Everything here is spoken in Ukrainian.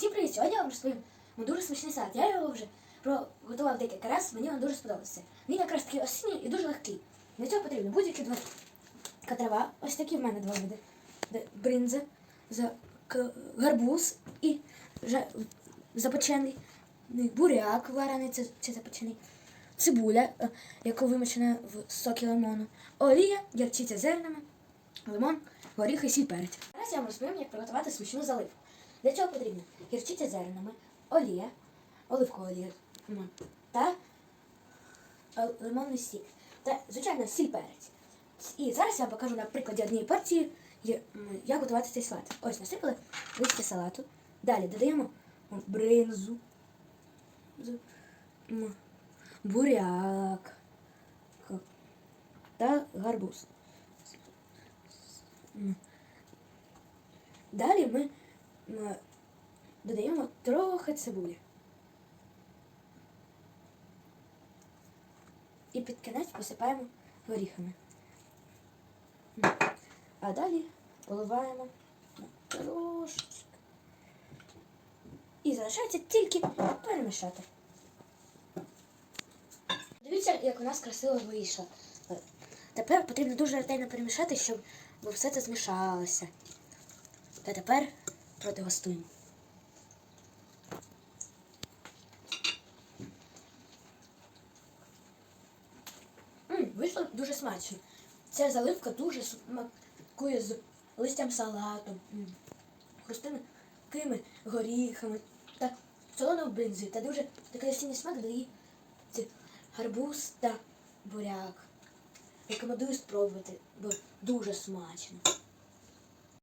Всім привіт! Сьогодні я вам розповім ну, дуже смачний салат. Я його вже приготував декілька разів, мені він дуже сподобався. Він якраз такий осінній і дуже легкий. Для цього потрібно будь-які два трава. Ось такі в мене два види. Де Бринза, гарбуз і запечений буряк варений це, це запечений. Цибуля, е, яку вимочена в сокі лимону, олія, ярчиця зернами, лимон, горіхи, сіль перець. Зараз я вам розповім, як приготувати смачну заливку. Для цього потрібно гірчиця зернами, олія, оливкова олія та е, лимонний сік. Та, звичайно, сіль перець. І зараз я вам покажу на прикладі однієї порції, як готувати цей салат. Ось насипали листя салату. Далі додаємо бринзу, буряк та гарбуз. Далі ми додаємо трохи цибулі. І під кінець посипаємо горіхами. А далі поливаємо трошечки. І залишається тільки перемішати. Дивіться, як у нас красиво вийшло. Тепер потрібно дуже ретельно перемішати, щоб все це змішалося. Та тепер продегустуємо. Вийшло дуже смачно. Ця заливка дуже смакує з листям салату, хрустинкими горіхами та солоною бринзі. Та дуже такий осінній смак дає гарбуз та буряк. Рекомендую спробувати, бо дуже смачно.